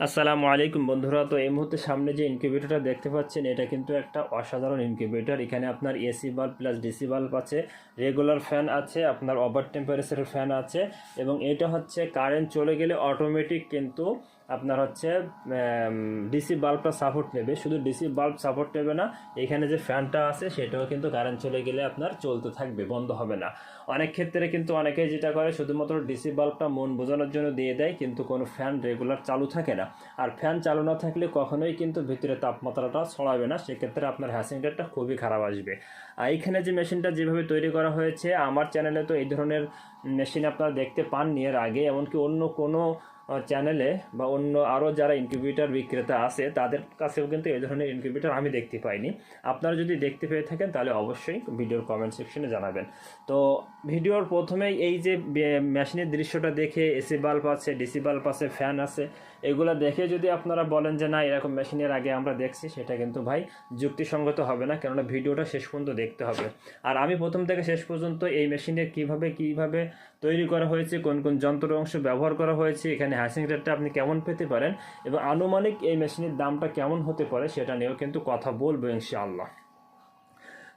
আসসালামু আলাইকুম বন্ধুরা। তো এই মুহূর্তে সামনে যে ইনকিউবেটরটা দেখতে পাচ্ছেন, এটা কিন্তু একটা অসাধারণ ইনকিউবেটর এখানে আপনার AC bulb plus DC bulb আছে রেগুলার ফ্যান আছে, আপনার ওভার টেম্পারেচারের ফ্যান আছে এবং এটা হচ্ছে কারেন্ট চলে গেলে অটোমেটিক কিন্তু আপনার হচ্ছে ডিসি বাল্বটা সাপোর্ট নেবে। শুধু ডিসি বাল্ব সাপোর্ট নেবে না, এখানে যে ফ্যানটা আছে, সেটাও কিন্তু কারেন্ট চলে গেলে আপনার চলতে থাকবে, বন্ধ হবে না। অনেক ক্ষেত্রে কিন্তু অনেকেই যেটা করে, শুধুমাত্র ডিসি বাল্বটা মন বোঝানোর জন্য দিয়ে দেয়, কিন্তু কোনো ফ্যান রেগুলার চালু থাকে না। আর ফ্যান চালু না থাকলে কখনোই কিন্তু ভিতরে তাপমাত্রাটা ছড়াবে না, সেক্ষেত্রে আপনার হ্যাসিংটা খুবই খারাপ আসবে। আর এইখানে যে মেশিনটা যেভাবে তৈরি করা হয়েছে, আমার চ্যানেলে তো এই ধরনের মেশিন আপনারা দেখতে পাননি এর আগে, এমনকি অন্য কোনো চ্যানেলে বা অন্য আরও যারা ইনকিউবেটার বিক্রেতা আছে, তাদের কাছেও কিন্তু এই ধরনের ইনকিউবেটার আমি দেখতে পাইনি। আপনারা যদি দেখতে পেয়ে থাকেন, তাহলে অবশ্যই ভিডিওর কমেন্ট সেকশনে জানাবেন। তো ভিডিওর প্রথমেই এই যে মেশিনের দৃশ্যটা দেখে এসি বাল্ব আছে, ডিসি বাল্ব আছে, ফ্যান আছে, এগুলো দেখে যদি আপনারা বলেন যে না, এরকম মেশিনের আগে আমরা দেখছি, সেটা কিন্তু ভাই যুক্তিসঙ্গত হবে না, কেননা ভিডিওটা শেষ পর্যন্ত দেখতে হবে। আর আমি প্রথম থেকে শেষ পর্যন্ত এই মেশিনে কীভাবে কীভাবে তৈরি করা হয়েছে, কোন কোন যন্ত্র অংশ ব্যবহার করা হয়েছে, এখানে হ্যাসিং রেটটা আপনি কেমন পেতে পারেন, এবং আনুমানিক এই মেশিনের দামটা কেমন হতে পারে, সেটা নিয়েও কিন্তু কথা বলব ইনশাআল্লাহ।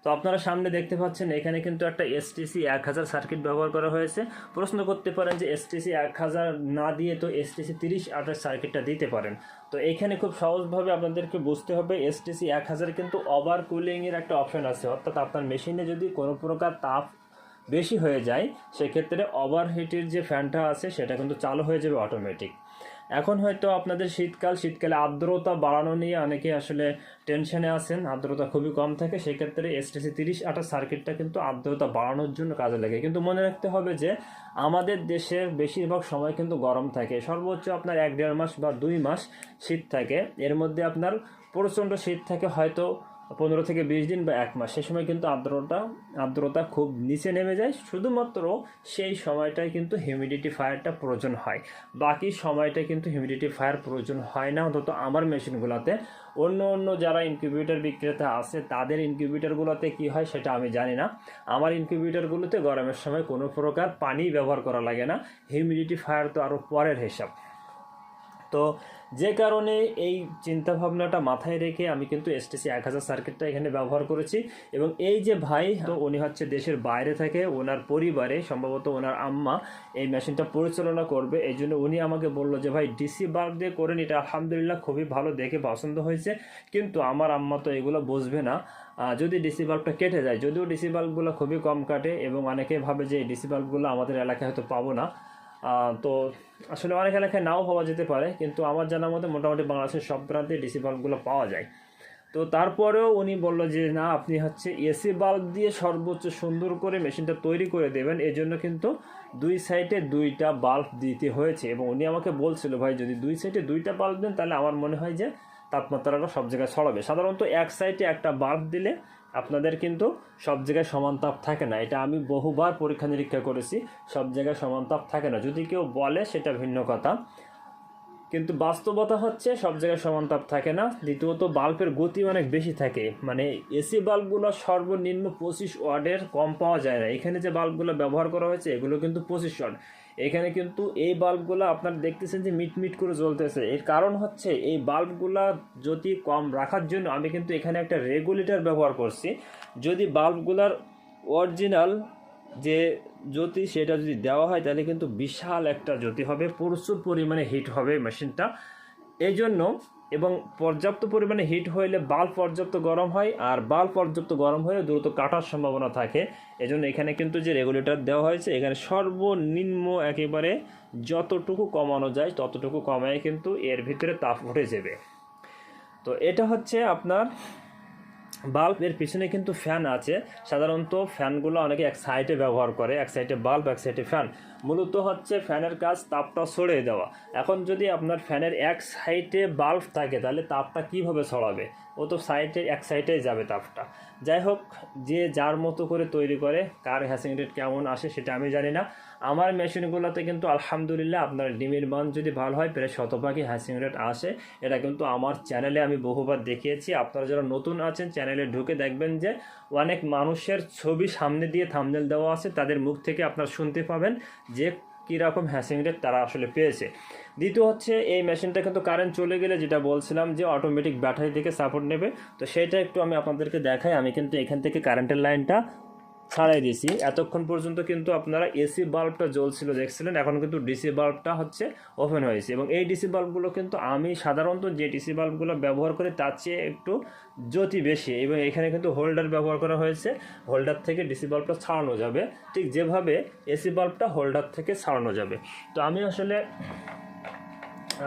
তো আপনারা সামনে দেখতে পাচ্ছেন, এখানে কিন্তু একটা এসটিসি এক হাজার সার্কিট ব্যবহার করা হয়েছে। প্রশ্ন করতে পারেন যে এসটিসি এক হাজার না দিয়ে তো এসটিসি তিরিশ আটের সার্কিটটা দিতে পারেন। তো এখানে খুব সহজভাবে আপনাদেরকে বুঝতে হবে এসটিসি এক হাজার কিন্তু ওভার কুলিংয়ের একটা অপশন আছে। অর্থাৎ আপনার মেশিনে যদি কোনো প্রকার তাপ বেশি হয়ে যায়, সেক্ষেত্রে ওভারহিটের যে ফ্যানটা আছে, সেটা কিন্তু চালু হয়ে যাবে অটোমেটিক এখন হয়তো আপনাদের শীতকাল, শীতকালে আর্দ্রতা বাড়ানো নিয়ে অনেকে আসলে টেনশনে আছেন, আর্দ্রতা খুবই কম থাকে, সেক্ষেত্রে এসটিসি তিরিশ আটার সার্কিটটা কিন্তু আর্দ্রতা বাড়ানোর জন্য কাজে লাগে। কিন্তু মনে রাখতে হবে যে, আমাদের দেশের বেশিরভাগ সময় কিন্তু গরম থাকে। সর্বোচ্চ আপনার এক দেড় মাস বা দুই মাস শীত থাকে। এর মধ্যে আপনার প্রচণ্ড শীত থাকে, হয়তো পনেরো থেকে বিশ দিন বা এক মাস। সে সময় কিন্তু আর্দ্রতা আর্দ্রতা খুব নিচে নেমে যায়। শুধুমাত্র সেই সময়টায় কিন্তু হিউমিডিটি ফায়ারটা প্রয়োজন হয়। বাকি সময়টা কিন্তু হিউমিডিটি ফায়ার প্রয়োজন হয় না। অন্তত আমার মেশিনগুলোতে। অন্য অন্য যারা ইনকিউবেটর বিক্রেতা আছে, তাদের ইনকিউবেটরগুলোতে কি হয় সেটা আমি জানি না। আমার ইনকিউবেটরগুলোতে গরমের সময় কোনো প্রকার পানি ব্যবহার করা লাগে না। হিউমিডিটি ফায়ার তো আরও পরের হিসাব। তো যে কারণে এই চিন্তা ভাবনাটা মাথায় রেখে আমি কিন্তু এসটিসি এক হাজার সার্কিটটা এখানে ব্যবহার করেছি এবং এই যে ভাই, তো উনি হচ্ছে দেশের বাইরে থেকে ওনার পরিবারে, সম্ভবত ওনার আম্মা এই মেশিনটা পরিচালনা করবে। এই জন্য উনি আমাকে বলল যে, ভাই ডিসি বাল্ব দিয়ে করেন এটা আলহামদুলিল্লাহ খুবই ভালো, দেখে পছন্দ হয়েছে। কিন্তু আমার আম্মা তো এগুলো বুঝবে না। যদি ডিসি বাল্বটা কেটে যায়, যদিও ডিসি বাল্বগুলো খুবই কম কাটে এবং অনেকে ভাবে যে ডিসি বাল্বগুলো আমাদের এলাকায় হয়তো পাবো না তো আসলে অনেক এলাকায় নাও পাওয়া যেতে পারে, কিন্তু আমার জানার মধ্যে মোটামুটি বাংলাদেশের সব প্রান্তে ডিসি বাল্বগুলো পাওয়া যায়। তো তারপরেও উনি বলল যে, না, আপনি হচ্ছে এসি বাল্ব দিয়ে সর্বোচ্চ সুন্দর করে মেশিনটা তৈরি করে দেবেন। এই জন্য কিন্তু দুই সাইডে দুইটা বাল্ব দিতে হয়েছে। এবং উনি আমাকে বলছিল, ভাই, যদি দুই সাইডে দুইটা বাল্ব দেন, তাহলে আমার মনে হয় যে তাপমাত্রাটা সব জায়গায় ছড়াবে। সাধারণত এক সাইডে একটা বাল্ব দিলে আপনাদের কিন্তু সব জায়গায় সমান তাপ থাকে না। এটা আমি বহুবার পরীক্ষা নিরীক্ষা করেছি, সব জায়গায় সমান তাপ থাকে না। যদি কেউ বলে, সেটা ভিন্ন কথা। কিন্তু বাস্তবতা হচ্ছে, সব জায়গায় সমান তাপ থাকে না। দ্বিতীয়ত, বাল্বের গতি অনেক বেশি থাকে। মানে এসি বাল্বগুলো সর্বনিম্ন পঁচিশ ওয়ার্ডের কম পাওয়া যায় না। এখানে যে বাল্বগুলো ব্যবহার করা হয়েছে, এগুলো কিন্তু পঁচিশ ওয়ার্ড এখানে কিন্তু এই বাল্বগুলো আপনারা দেখতেছেন যে মিটমিট করে জ্বলতেছে। এর কারণ হচ্ছে এই বাল্বগুলা যদি কম রাখার জন্য আমি কিন্তু এখানে একটা রেগুলেটর ব্যবহার করছি। যদি বাল্বগুলার অরিজিনাল যে জ্যোতি সেটা যদি দেওয়া হয়, তাহলে কিন্তু বিশাল একটা জ্যোতি হবে, প্রচুর পরিমাণে হিট হবে মেশিনটা। এই জন্য এবং পর্যাপ্ত পরিমাণে হিট হইলে বাল্ব পর্যাপ্ত গরম হয় আর বাল্ব পর্যাপ্ত গরম হয়ে দ্রুত কাটার সম্ভাবনা থাকে। এজন্য এখানে কিন্তু যে রেগুলেটর দেওয়া হয়েছে, এখানে সর্বনিম্ন একেবারে যতটুকু কমানো যায়, ততটুকু কমায় কিন্তু এর ভিতরে তাপ উঠে যাবে। তো এটা হচ্ছে আপনার বাল্ব এর পিছনে কিন্তু ফ্যান আছে। সাধারণত ফ্যানগুলো অনেকে এক সাইডে ব্যবহার করে, এক সাইডে বাল্ব, এক সাইডে ফ্যান। মূলত হচ্ছে ফ্যানের কাজ তাপটা সরিয়ে দেওয়া। এখন যদি আপনার ফ্যানের এক সাইডে বাল্ব থাকে, তাহলে তাপটা কীভাবে ছড়াবে ও তো সাইডে এক সাইডেই যাবে তাপটা। যাই হোক, যে যার মতো করে তৈরি করে, কার হ্যাসিং রেট কেমন আসে সেটা আমি জানি না। আমার মেশিনগুলোতে কিন্তু আলহামদুলিল্লাহ আপনার ডিমের মান যদি ভালো হয়, প্রায় শতভাগই হ্যাসিং রেট আসে। এটা কিন্তু আমার চ্যানেলে আমি বহুবার দেখিয়েছি। আপনারা যারা নতুন আছেন, চ্যানেলে ঢুকে দেখবেন যে অনেক মানুষের ছবি সামনে দিয়ে থামনেল দেওয়া আছে। তাদের মুখ থেকে আপনারা শুনতে পাবেন যে কীরকম হ্যাসিং রেট তারা আসলে পেয়েছে। দ্বিতীয় হচ্ছে, এই মেশিনটা কিন্তু কারেন্ট চলে গেলে যেটা বলছিলাম যে অটোমেটিক ব্যাটারি থেকে সাপোর্ট নেবে। তো সেটা একটু আমি আপনাদেরকে দেখাই। আমি কিন্তু এখান থেকে কারেন্টের লাইনটা ছাড়াই দিয়েছি। এতক্ষণ পর্যন্ত কিন্তু আপনারা এসি বাল্বটা জ্বলছিল, দেখছিলেন? এখন কিন্তু ডিসি বাল্বটা হচ্ছে ওপেন হয়েছে এবং এই ডিসি বাল্বগুলো কিন্তু আমি সাধারণত যে ডিসি বাল্বগুলো ব্যবহার করি, তার চেয়ে একটু জ্যোতি বেশি এবং এখানে কিন্তু হোল্ডার ব্যবহার করা হয়েছে। হোল্ডার থেকে ডিসি বাল্বটা ছাড়ানো যাবে। ঠিক যেভাবে এসি বাল্বটা হোল্ডার থেকে ছাড়ানো যাবে। তো আমি আসলে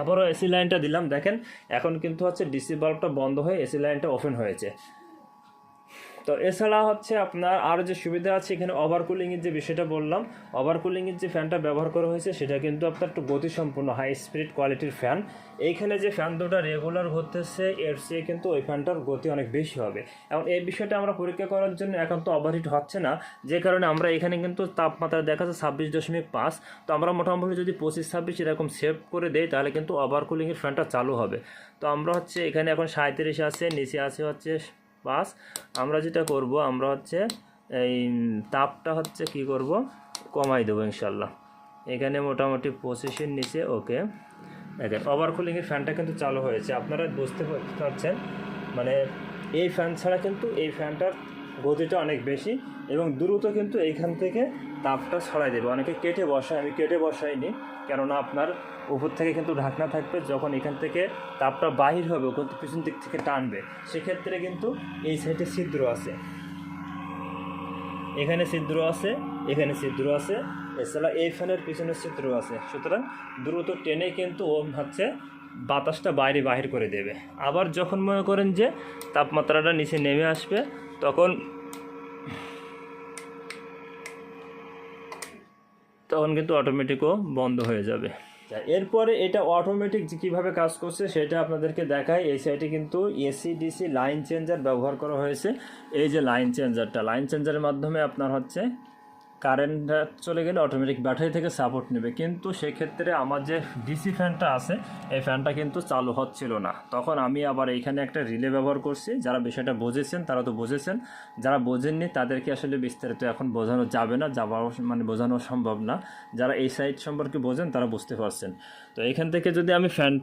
আবারও এসি লাইনটা দিলাম। দেখেন, এখন কিন্তু হচ্ছে ডিসি বাল্বটা বন্ধ হয়ে এসি লাইনটা ওপেন হয়েছে। তো এছাড়া হচ্ছে আপনার আরও যে সুবিধা আছে, এখানে ওভার কুলিংয়ের যে বিষয়টা বললাম ওভার কুলিংয়ের যে ফ্যানটা ব্যবহার করা হয়েছে, সেটা কিন্তু আপনার একটু গতিসম্পন্ন হাই স্পিড কোয়ালিটির ফ্যান এইখানে যে ফ্যান দুটা রেগুলার ঘুরতেছে এর চেয়ে কিন্তু ওই ফ্যানটার গতি অনেক বেশি হবে। এবং এই বিষয়টা আমরা পরীক্ষা করার জন্য এখন তো ওভারহিট হচ্ছে না, যে কারণে আমরা এখানে কিন্তু তাপমাত্রা দেখা যাচ্ছে ছাব্বিশ দশমিক পাঁচ, তো আমরা মোটামুটি যদি পঁচিশ, ছাব্বিশ এরকম সেভ করে দেই, তাহলে কিন্তু ওভার কুলিংয়ের ফ্যানটা চালু হবে। তো আমরা হচ্ছে এখানে এখন সাঁত্রিশ আছে, নিচে আছে হচ্ছে পাঁচ আমরা যেটা করব, আমরা হচ্ছে এই তাপটা হচ্ছে কি করব, কমাই দেবো ইনশাল্লাহ এখানে মোটামুটি পঁচিশের নিচে, ওকে। দেখেন ওভার কুলিংয়ের ফ্যানটা কিন্তু চালু হয়েছে। আপনারা বুঝতে পারছেন মানে এই ফ্যান ছাড়া কিন্তু এই ফ্যানটার গতিটা অনেক বেশি এবং দ্রুত কিন্তু এইখান থেকে তাপটা ছড়াই দেবে। অনেকে কেটে বসায়, আমি কেটে বসাইনি। কেননা আপনার উপর থেকে কিন্তু ঢাকনা থাকবে, যখন এখান থেকে তাপটা বাহির হবে কিন্তু পিছন দিক থেকে টানবে। সেক্ষেত্রে কিন্তু এই সাইডে ছিদ্র আছে। এখানে ছিদ্র আছে, এখানে ছিদ্র আছে। এছাড়া এই ফ্যানের পিছনে ছিদ্র আছে। সুতরাং দ্রুত টেনে কিন্তু ও হচ্ছে বাতাসটা বাইরে বাহির করে দেবে। আবার যখন মনে করেন যে তাপমাত্রাটা নিচে নেমে আসবে, তখন তখন কিন্তু অটোমেটিকও বন্ধ হয়ে যাবে। এরপরে এটা অটোমেটিক কীভাবে কাজ করছে সেটা আপনাদেরকে দেখায় এই সাইডে কিন্তু এসি ডিসি লাইন চেঞ্জার ব্যবহার করা হয়েছে। এই যে লাইন চেঞ্জারটা লাইন চেঞ্জারের মাধ্যমে আপনার হচ্ছে কারেন্ট চলে গেলে অটোমেটিক ব্যাটারি থেকে সাপোর্ট নেবে। কিন্তু সেক্ষেত্রে আমার যে ডিসি ফ্যানটা আছে, এই ফ্যানটা কিন্তু চালু হচ্ছিল না। তখন আমি আবার এইখানে একটা রিলে ব্যবহার করছি। যারা বিষয়টা বুঝেছেন, তারা তো বুঝেছেন। যারা বোঝেননি, তাদেরকে আসলে বিস্তারিত এখন বোঝানো যাবে না, যাওয়া মানে বোঝানো সম্ভব না। যারা এই সাইড সম্পর্কে বোঝেন, তারা বুঝতে পারছেন। তো এখান থেকে যদি আমি ফ্যান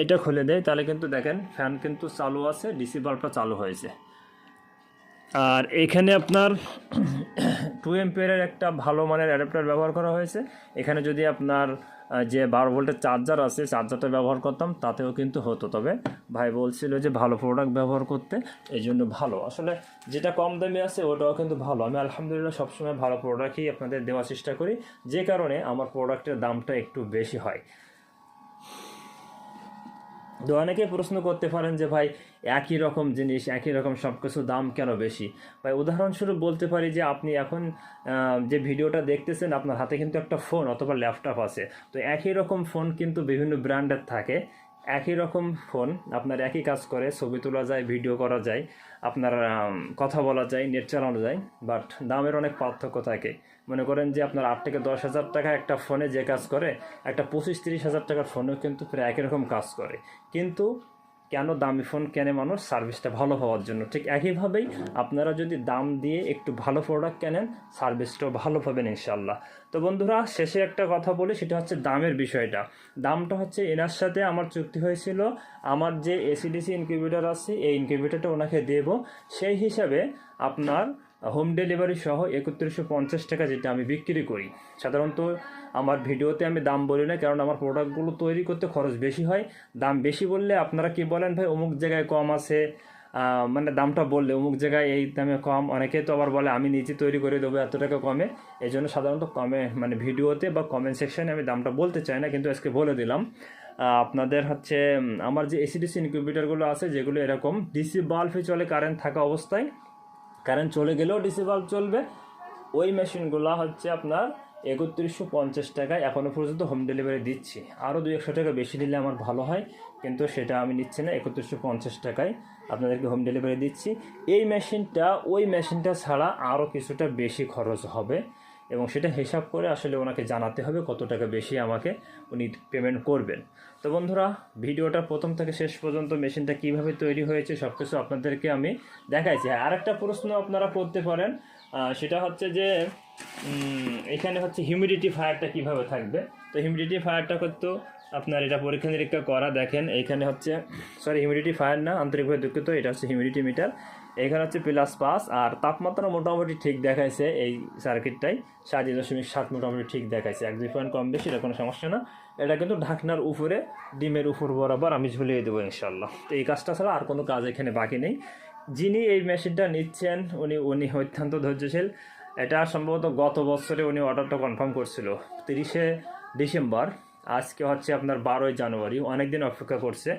এটা খুলে দেয় তাহলে কিন্তু দেখেন ফ্যান কিন্তু চালু আছে ডিসি বাল্বটা চালু হয়েছে। আর এখানে আপনার টু এম্পিয়ারের একটা ভালো মানের অ্যাডাপ্টার ব্যবহার করা হয়েছে। এখানে যদি আপনার যে বারো ভোল্টের চার্জার আছে চার্জারটা ব্যবহার করতাম, তাতেও কিন্তু হতো। তবে ভাই বলছিল যে ভালো প্রোডাক্ট ব্যবহার করতে এই জন্য ভালো। আসলে যেটা কম দামে আছে, ওটাও কিন্তু ভালো। আমি আলহামদুলিল্লাহ সবসময় ভালো প্রোডাক্টই আপনাদের দেওয়ার চেষ্টা করি। যে কারণে আমার প্রোডাক্টের দামটা একটু বেশি হয়। তো অনেকে প্রশ্ন করতে পারেন যে, ভাই, একই রকম জিনিস, একই রকম সব কিছু দাম কেন বেশি? ভাই, উদাহরণস্বরূপ বলতে পারি যে, আপনি এখন যে ভিডিওটা দেখতেছেন, আপনার হাতে কিন্তু একটা ফোন অথবা ল্যাপটপ আছে। তো একই রকম ফোন কিন্তু বিভিন্ন ব্র্যান্ডের থাকে। একই রকম ফোন, আপনার একই কাজ করে, ছবি তোলা যায়, ভিডিও করা যায়, আপনার কথা বলা যায়, নেট চালানো যায়, বাট দামের অনেক পার্থক্য থাকে। মনে করেন যে আপনার আট থেকে দশ হাজার টাকা একটা ফোনে যে কাজ করে, একটা পঁচিশ তিরিশ হাজার টাকার ফোনেও কিন্তু প্রায় একই রকম কাজ করে। কিন্তু কেন দামি ফোন কেনে মানুষ? সার্ভিসটা ভালো হওয়ার জন্য। ঠিক একইভাবেই আপনারা যদি দাম দিয়ে একটু ভালো প্রোডাক্ট কেনেন, সার্ভিসটাও ভালো পাবেন ইনশাল্লাহ তো বন্ধুরা, শেষে একটা কথা বলি, সেটা হচ্ছে দামের বিষয়টা। দামটা হচ্ছে এনার সাথে আমার চুক্তি হয়েছিল, আমার যে এসিডিসি ইনকিউবেটার আছে, এই ইনকিউবেটারটা ওনাকে দেব। সেই হিসাবে আপনার হোম ডেলিভারি সহ একত্রিশশো পঞ্চাশ টাকা যেটা আমি বিক্রি করি। সাধারণত আমার ভিডিওতে আমি দাম বলি না, কারণ আমার প্রোডাক্টগুলো তৈরি করতে খরচ বেশি হয়। দাম বেশি বললে আপনারা কি বলেন ভাই? অমুক জায়গায় কম আছে মানে দামটা বললে অমুক জায়গায় এই দামে কম। অনেকে তো আবার বলে, আমি নিজে তৈরি করে দেবো এত টাকা কমে। এই জন্য সাধারণত কমে মানে ভিডিওতে বা কমেন্ট সেকশানে আমি দামটা বলতে চাই না, কিন্তু আজকে বলে দিলাম। আপনাদের হচ্ছে আমার যে এসিডিসি ইনকিউবেটারগুলো আছে, যেগুলো এরকম ডিসি বাল্বে চলে কারেন্ট থাকা অবস্থায় কারেন্ট চলে গেলেও ডিসি বাল্ব চলবে। ওই মেশিনগুলো হচ্ছে আপনার একত্রিশশো পঞ্চাশ টাকায় এখনও পর্যন্ত হোম ডেলিভারি দিচ্ছি। আরও দু একশো টাকা বেশি দিলে আমার ভালো হয়, কিন্তু সেটা আমি নিচ্ছি না, একত্রিশশো পঞ্চাশ টাকায় আপনাদেরকে হোম ডেলিভারি দিচ্ছি। এই মেশিনটা ওই মেশিনটা ছাড়া আরও কিছুটা বেশি খরচ হবে। এবং সেটা হিসাব করে আসলে ওনাকে জানাতে হবে কত টাকা বেশি আমাকে উনি পেমেন্ট করবেন। তো বন্ধুরা, ভিডিওটা প্রথম থেকে শেষ পর্যন্ত মেশিনটা কীভাবে তৈরি হয়েছে সব কিছু আপনাদেরকে আমি দেখাইছি। আর আরেকটা প্রশ্ন আপনারা করতে পারেন সেটা হচ্ছে যে এখানে হচ্ছে হিউমিডিটি ফায়ারটা কীভাবে থাকবে? তো হিউমিডিটি ফায়ারটা করতো আপনার এটা পরীক্ষা নিরীক্ষা করা দেখেন এইখানে হচ্ছে সরি হিউমিডিটি ফায়ার না, আন্তরিকভাবে দুঃখিত, এটা হচ্ছে হিউমিডিটি মিটার এখানে হচ্ছে প্লাস পাস, আর তাপমাত্রা মোটামুটি ঠিক দেখাইছে এই সার্কিটটাই সাত দশমিক সাত মোটামুটি ঠিক দেখাইছে। এক, দুই পয়েন্ট কম বেশি, এটা কোনো সমস্যা না। এটা কিন্তু ঢাকনার উপরে, ডিমের উপর বরাবর আমি ঝুলিয়ে দেবো ইনশাল্লাহ তো এই কাজটা ছাড়া আর কোনো কাজ এখানে বাকি নেই। যিনি এই মেশিনটা নিচ্ছেন, উনি উনি অত্যন্ত ধৈর্যশীল। এটা সম্ভবত গত বছরে উনি অর্ডারটা কনফার্ম করছিল, তিরিশে ডিসেম্বর। আজকে হচ্ছে আপনার বারোই জানুয়ারি অনেক দিন অপেক্ষা করছে।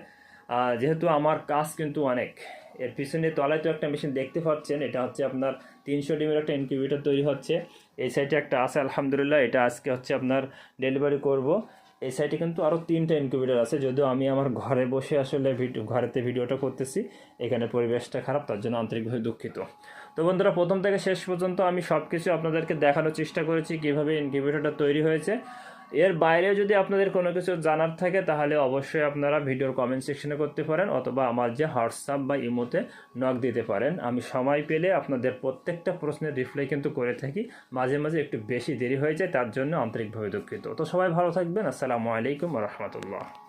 যেহেতু আমার কাজ কিন্তু অনেক এর পিছনে তলায় তো একটা মেশিন দেখতে পাচ্ছেন, এটা হচ্ছে আপনার তিনশো ডিমের একটা ইনকিউবেটর তৈরি হচ্ছে। এই সাইডে একটা আছে, আলহামদুলিল্লাহ, এটা আজকে হচ্ছে আপনার ডেলিভারি করব। এই সাইডে কিন্তু আরও তিনটা ইনকিউবেটর আছে, যদিও আমি আমার ঘরে বসে আসলে ভিডিও, ঘরেতে ভিডিওটা করতেছি, এখানে পরিবেশটা খারাপ, তার জন্য আন্তরিকভাবে দুঃখিত। তো বন্ধুরা, প্রথম থেকে শেষ পর্যন্ত আমি সব কিছু আপনাদেরকে দেখানোর চেষ্টা করেছি, কীভাবে ইনকিউবেটরটা তৈরি হয়েছে। এর বাইরে যদি আপনাদের কোনো কিছু জানার থাকে, তাহলে অবশ্যই আপনারা ভিডিওর কমেন্ট সেকশনে করতে পারেন অথবা আমার যে হোয়াটসঅ্যাপ বা ইমোতে নক দিতে পারেন। আমি সময় পেলে আপনাদের প্রত্যেকটা প্রশ্নের রিপ্লাই কিন্তু করে থাকি। মাঝে মাঝে একটু বেশি দেরি হয়ে যায়, তার জন্য আন্তরিকভাবে দুঃখিত। তো সবাই ভালো থাকবেন। আসসালামু আলাইকুম রহমতুল্লাহ।